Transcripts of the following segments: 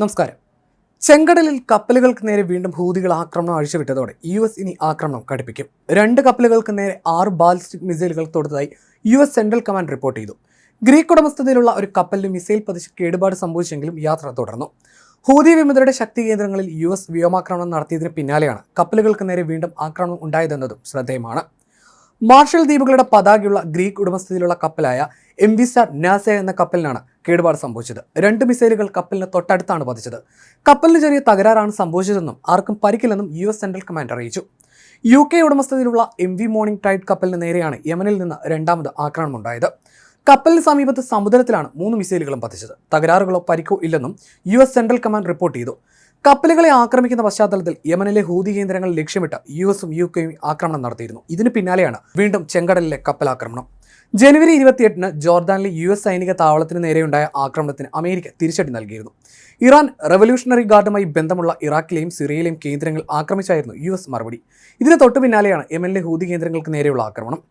നമസ്കാരം. ചെങ്കടലിൽ കപ്പലുകൾക്ക് നേരെ വീണ്ടും ഹൂതികൾ ആക്രമണം അഴിച്ചുവിട്ടതോടെ യു എസ് ഇനി ആക്രമണം കടുപ്പിക്കും. രണ്ട് കപ്പലുകൾക്ക് നേരെ ആറ് ബാലിസ്റ്റിക് മിസൈലുകൾ തൊടുത്തതായി U S central command report ചെയ്തു. ഗ്രീക്ക് ഉടമസ്ഥതയിലുള്ള ഒരു കപ്പലിന് മിസൈൽ പതിച്ച് കേടുപാട് സംഭവിച്ചെങ്കിലും യാത്ര തുടർന്നു. ഹൂതി വിമതരുടെ ശക്തി കേന്ദ്രങ്ങളിൽ യു എസ് വ്യോമാക്രമണം നടത്തിയതിന് പിന്നാലെയാണ് കപ്പലുകൾക്ക് നേരെ വീണ്ടും ആക്രമണം ഉണ്ടായതെന്നതും ശ്രദ്ധേയമാണ്. മാർഷൽ ദ്വീപുകളുടെ പതാകയുള്ള ഗ്രീക്ക് ഉടമസ്ഥതയിലുള്ള കപ്പലായ എം വി സ്റ്റാർ നാസ എന്ന കപ്പലിനാണ് കേടുപാട് സംഭവിച്ചത്. രണ്ട് മിസൈലുകൾ കപ്പലിന് തൊട്ടടുത്താണ് പതിച്ചത്. കപ്പലിന് ചെറിയ തകരാറാണ് സംഭവിച്ചതെന്നും ആർക്കും പരിക്കില്ലെന്നും യു എസ് സെൻട്രൽ കമാൻഡ് അറിയിച്ചു. യു കെ ഉടമസ്ഥതയിലുള്ള എം വി മോർണിംഗ് ടൈഡ് കപ്പലിന് നേരെയാണ് യമനിൽ നിന്ന് രണ്ടാമത് ആക്രമണമുണ്ടായത് കപ്പലിന് സമീപത്ത് സമുദ്രത്തിലാണ് മൂന്ന് മിസൈലുകളും പതിച്ചത്. തകരാറുകളോ പരിക്കോ ഇല്ലെന്നും U S central command report ചെയ്തു. കപ്പലുകളെ ആക്രമിക്കുന്ന പശ്ചാത്തലത്തിൽ യമനിലെ ഹൂതി കേന്ദ്രങ്ങൾ ലക്ഷ്യമിട്ട് യു എസും യു കെയും ആക്രമണം നടത്തിയിരുന്നു. ഇതിന് പിന്നാലെയാണ് വീണ്ടും ചെങ്കടലിലെ കപ്പലാക്രമണം. ജനുവരി ഇരുപത്തിയെട്ടിന് ജോർദാനിലെ യു എസ് സൈനിക താവളത്തിന് നേരെയുണ്ടായ ആക്രമണത്തിന് അമേരിക്ക തിരിച്ചടി നൽകിയിരുന്നു. ഇറാൻ റവല്യൂഷണറി ഗാർഡുമായി ബന്ധമുള്ള ഇറാഖിലെയും സിറിയയിലെയും കേന്ദ്രങ്ങൾ ആക്രമിച്ചായിരുന്നു യു എസ് മറുപടി. ഇതിന് തൊട്ടു പിന്നാലെയാണ് യമനിലെ ഹൂതി കേന്ദ്രങ്ങൾക്ക് നേരെയുള്ള ആക്രമണം.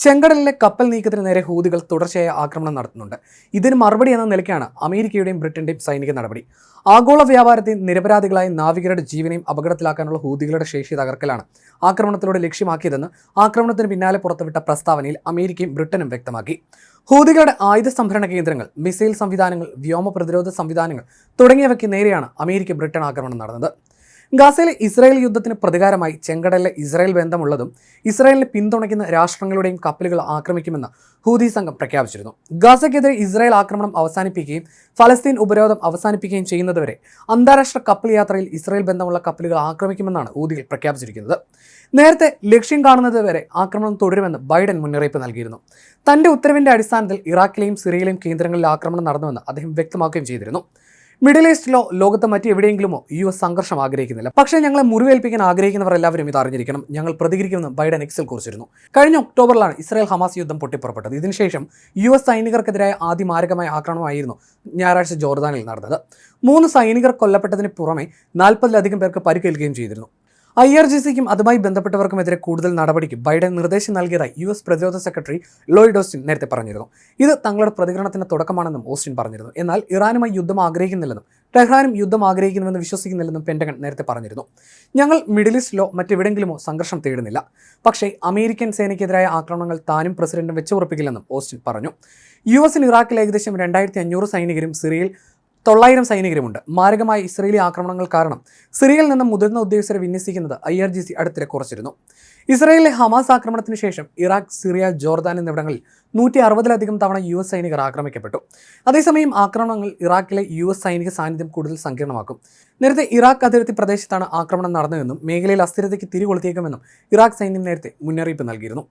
ചെങ്കടലിലെ കപ്പൽ നീക്കത്തിന് നേരെ ഹൂതികൾ തുടർച്ചയായ ആക്രമണം നടത്തുന്നുണ്ട്. ഇതിന് മറുപടി എന്ന നിലയ്ക്കാണ് അമേരിക്കയുടെയും ബ്രിട്ടന്റെയും സൈനിക നടപടി. ആഗോള വ്യാപാരത്തെ നിരപരാധികളായ നാവികരുടെ ജീവനെയും അപകടത്തിലാക്കാനുള്ള ഹൂതികളുടെ ശേഷി തകർക്കലാണ് ആക്രമണത്തിലൂടെ ലക്ഷ്യമാക്കിയതെന്ന് ആക്രമണത്തിന് പിന്നാലെ പുറത്തുവിട്ട പ്രസ്താവനയിൽ അമേരിക്കയും ബ്രിട്ടനും വ്യക്തമാക്കി. ഹൂതികളുടെ ആയുധ സംഭരണ കേന്ദ്രങ്ങൾ മിസൈൽ സംവിധാനങ്ങൾ വ്യോമ പ്രതിരോധ സംവിധാനങ്ങൾ തുടങ്ങിയവയ്ക്ക് നേരെയാണ് അമേരിക്ക ബ്രിട്ടൻ ആക്രമണം നടന്നത്. ഗാസയിലെ ഇസ്രായേൽ യുദ്ധത്തിന് പ്രതികാരമായി ചെങ്കടലിലെ ഇസ്രായേൽ ബന്ധമുള്ളതും ഇസ്രായേലിനെ പിന്തുണയ്ക്കുന്ന രാഷ്ട്രങ്ങളുടെയും കപ്പലുകൾ ആക്രമിക്കുമെന്ന് ഹൂതി സംഘം പ്രഖ്യാപിച്ചിരുന്നു. ഗാസയ്ക്കെതിരെ ഇസ്രായേൽ ആക്രമണം അവസാനിപ്പിക്കുകയും ഫലസ്തീൻ ഉപരോധം അവസാനിപ്പിക്കുകയും ചെയ്യുന്നതുവരെ അന്താരാഷ്ട്ര കപ്പൽ യാത്രയിൽ ഇസ്രായേൽ ബന്ധമുള്ള കപ്പലുകൾ ആക്രമിക്കുമെന്നാണ് ഹൂതികൾ പ്രഖ്യാപിച്ചിരിക്കുന്നത്. നേരത്തെ ലക്ഷ്യം കാണുന്നത് വരെ ആക്രമണം തുടരുമെന്ന് ബൈഡൻ മുന്നറിയിപ്പ് നൽകിയിരുന്നു. തന്റെ ഉത്തരവിന്റെ അടിസ്ഥാനത്തിൽ ഇറാഖിലെയും സിറിയയിലെയും കേന്ദ്രങ്ങളിൽ ആക്രമണം നടന്നുവെന്ന് അദ്ദേഹം വ്യക്തമാക്കുകയും ചെയ്തിരുന്നു. മിഡിൽ ഈസ്റ്റിലോ ലോകത്ത് മറ്റെവിടെയെങ്കിലുമോ യു എസ് സംഘർഷം ആഗ്രഹിക്കുന്നില്ല. പക്ഷേ ഞങ്ങളെ മുറിവേൽപ്പിക്കാൻ ആഗ്രഹിക്കുന്നവർ എല്ലാവരും ഇത് അറിഞ്ഞിരിക്കണം. ഞങ്ങൾ പ്രതികരിക്കുമെന്ന് ബൈഡൻ എക്സിൽ കുറിച്ചിരുന്നു. കഴിഞ്ഞ ഒക്ടോബറിലാണ് ഇസ്രായേൽ ഹമാസ് യുദ്ധം പൊട്ടിപ്പുറപ്പെട്ടത്. ഇതിനുശേഷം യു എസ് സൈനികർക്കെതിരായ ആദ്യ മാരകമായ ആക്രമണമായിരുന്നു ഞായറാഴ്ച ജോർദാനിൽ നടന്നത്. മൂന്ന് സൈനികർ കൊല്ലപ്പെട്ടതിന് പുറമെ നാൽപ്പതിലധികം പേർക്ക് പരിക്കേൽക്കുകയും ചെയ്തിരുന്നു. ഐ ആർ ജി സിക്കും അതുമായി ബന്ധപ്പെട്ടവർക്കുമെതിരെ കൂടുതൽ നടപടിക്ക്. ബൈഡൻ നിർദ്ദേശം നൽകിയതായി യു എസ് പ്രതിരോധ സെക്രട്ടറി ലോയിഡ് ഓസ്റ്റിൻ നേരത്തെ പറഞ്ഞിരുന്നു. ഇത് തങ്ങളുടെ പ്രതികരണത്തിന്റെ തുടക്കമാണെന്നും ഓസ്റ്റിൻ പറഞ്ഞിരുന്നു. എന്നാൽ ഇറാനുമായി യുദ്ധം ആഗ്രഹിക്കുന്നില്ലെന്നും ടെഹ്റാനും യുദ്ധം ആഗ്രഹിക്കുന്നുവെന്ന് വിശ്വസിക്കുന്നില്ലെന്നും പെന്റഗൺ നേരത്തെ പറഞ്ഞിരുന്നു. ഞങ്ങൾ മിഡിൽ ഈസ്റ്റിലോ മറ്റെവിടെങ്കിലുമോ സംഘർഷം തേടുന്നില്ല. പക്ഷേ അമേരിക്കൻ സേനയ്ക്കെതിരായ ആക്രമണങ്ങൾ താനും പ്രസിഡന്റും വെച്ചുറപ്പിക്കില്ലെന്നും ഓസ്റ്റിൻ പറഞ്ഞു. യു എസിൽ ഇറാഖിൽ ഏകദേശം രണ്ടായിരത്തി അഞ്ഞൂറ് സൈനികരും സിറിയയിൽ തൊള്ളായിരം സൈനികരുമുണ്ട്. മാരകമായ ഇസ്രയേലി ആക്രമണങ്ങൾ കാരണം സിറിയയിൽ നിന്ന് മുതിർന്ന ഉദ്യോഗസ്ഥരെ വിന്യസിക്കുന്നത് ഐ ആർ ജി സി അടുത്തിടെ കുറച്ചിരുന്നു. ഇസ്രയേലിലെ ഹമാസ് ആക്രമണത്തിന് ശേഷം ഇറാഖ് സിറിയ ജോർദാൻ എന്നിവിടങ്ങളിൽ നൂറ്റി അറുപതിലധികം തവണ യു എസ് സൈനികർ ആക്രമിക്കപ്പെട്ടു. അതേസമയം ആക്രമണങ്ങൾ ഇറാഖിലെ യു എസ് സൈനിക സാന്നിധ്യം കൂടുതൽ സങ്കീർണമാക്കും. നേരത്തെ ഇറാഖ് അതിർത്തി പ്രദേശത്താണ് ആക്രമണം നടന്നതെന്നും മേഖലയിൽ അസ്ഥിരതയ്ക്ക് തിരികൊളുത്തിയേക്കുമെന്നും ഇറാഖ് സൈന്യം നേരത്തെ മുന്നറിയിപ്പ് നൽകിയിരുന്നു.